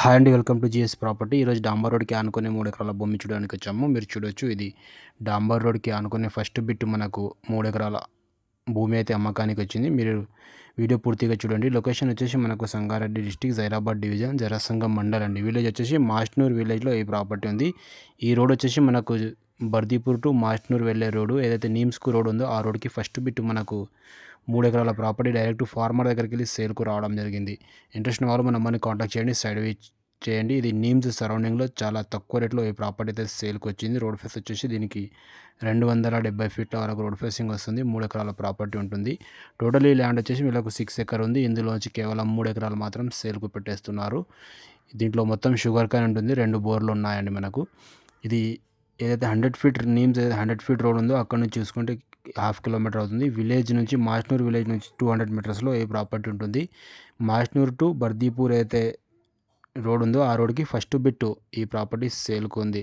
Hi అండి welcome to GS property. ఈరోజు డాంబర్ రోడ్కి ఆనుకునే మూడు ఎకరాల భూమి చూడడానికి వచ్చాము. మీరు చూడొచ్చు ఇది డాంబర్ రోడ్కి ఆనుకునే ఫస్ట్ బిట్ మనకు మూడు ఎకరాల భూమి అయితే అమ్మకానికి వచ్చింది. మీరు వీడియో పూర్తిగా చూడండి. లొకేషన్ వచ్చేసి మనకు సంగారెడ్డి డిస్టిక్ జైరాబాద్ డివిజన్ జరసంగం మండల్ అండి. విలేజ్ వచ్చేసి మాస్ట్నూర్ విలేజ్లో ఈ ప్రాపర్టీ ఉంది. ఈ రోడ్ వచ్చేసి మనకు బర్దీపూర్ టు మాస్ట్నూర్ వెళ్ళే రోడ్డు ఏదైతే నీమ్స్కు రోడ్ ఉందో ఆ రోడ్కి ఫస్ట్ బిట్ మనకు మూడు ఎకరాల ప్రాపర్టీ డైరెక్ట్ ఫార్మర్ దగ్గరికి వెళ్ళి సేల్కు రావడం జరిగింది. ఇంట్రెస్ట్ వాళ్ళు మన మమ్మల్ని కాంటాక్ట్ చేయండి సైడ్ చేయండి. ఇది నీమ్స్ సరౌండింగ్లో చాలా తక్కువ రేట్లో ఈ ప్రాపర్టీ అయితే సేల్కి వచ్చింది. రోడ్ ఫేస్ వచ్చేసి దీనికి రెండు వందల డెబ్బై ఫీట్ల వరకు రోడ్ ఫేసింగ్ వస్తుంది. మూడు ఎకరాల ప్రాపర్టీ ఉంటుంది. టోటల్ ఈ ల్యాండ్ వచ్చేసి వీళ్ళకు సిక్స్ ఎకర్ ఉంది. ఇందులోంచి కేవలం మూడు ఎకరాలు మాత్రం సేల్కు పెట్టేస్తున్నారు. దీంట్లో మొత్తం షుగర్ కాన్ ఉంటుంది. రెండు బోర్లు ఉన్నాయండి మనకు. ఇది ఏదైతే హండ్రెడ్ ఫీట్ నీమ్స్ ఏదైతే హండ్రెడ్ ఫీట్ రోడ్ ఉందో అక్కడ నుంచి చూసుకుంటే హాఫ్ కిలోమీటర్ అవుతుంది. విలేజ్ నుంచి మాస్నూర్ విలేజ్ నుంచి టూ హండ్రెడ్ మీటర్స్లో ఏ ప్రాపర్టీ ఉంటుంది? మాస్నూర్ టు బర్దీపూర్ అయితే రోడ్ ఉందో ఆ రోడ్కి ఫస్ట్ బిట్టు ఈ ప్రాపర్టీ సేల్కు ఉంది.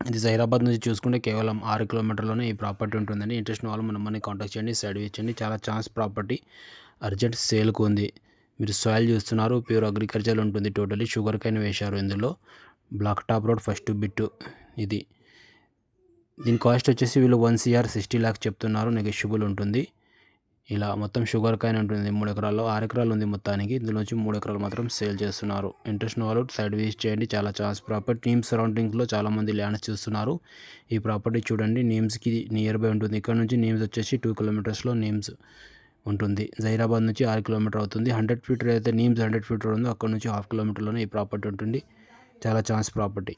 ఇది జైరాబాద్ నుంచి చూసుకుంటే కేవలం ఆరు కిలోమీటర్లోనే ఈ ప్రాపర్టీ ఉంటుందండి. ఇంట్రెస్ట్ వాళ్ళు మన మనీ కాంటాక్ట్ చేయండి సైడ్ ఇచ్చండి చాలా ఛాన్స్ ప్రాపర్టీ అర్జెంట్ సేల్కు ఉంది. మీరు సాయిల్ చూస్తున్నారు ప్యూర్ అగ్రికల్చర్ ఉంటుంది. టోటలీ షుగర్ కైన్ వేశారు ఇందులో. Black top road first bit ఇది. దీని కాస్ట్ వచ్చేసి వీళ్ళు వన్ సిఆర్ సిక్స్టీ ల్యాక్స్ చెప్తున్నారు. నెగోషియబుల్ ఉంటుంది. ఇలా మొత్తం షుగర్ కాయన్ ఉంటుంది. మూడు ఎకరాల్లో ఆరు ఎకరాలు ఉంది మొత్తానికి. ఇందులోంచి మూడు ఎకరాలు మాత్రం సేల్ చేస్తున్నారు. ఇంట్రెస్ట్ వాళ్ళు సైడ్ వేస్ చేయండి. చాలా ఛాన్స్ ప్రాపర్టీ నీమ్స్ సరౌండింగ్స్లో చాలామంది ల్యాండ్స్ చూస్తున్నారు. ఈ ప్రాపర్టీ చూడండి. నీమ్స్కి నియర్ బై ఉంటుంది. ఇక్కడ నుంచి నీమ్స్ వచ్చేసి టూ కిలోమీటర్స్లో నీమ్స్ ఉంటుంది. జైరాబాద్ నుంచి ఆరు కిలోమీటర్ అవుతుంది. హండ్రెడ్ ఫీట్ అయితే నీమ్స్ హండ్రెడ్ ఫీట్ ఉందో అక్కడ నుంచి హాఫ్ కిలోమీటర్లోనే ఈ ప్రాపర్టీ ఉంటుంది. చాలా ఛాన్స్ ప్రాపర్టీ.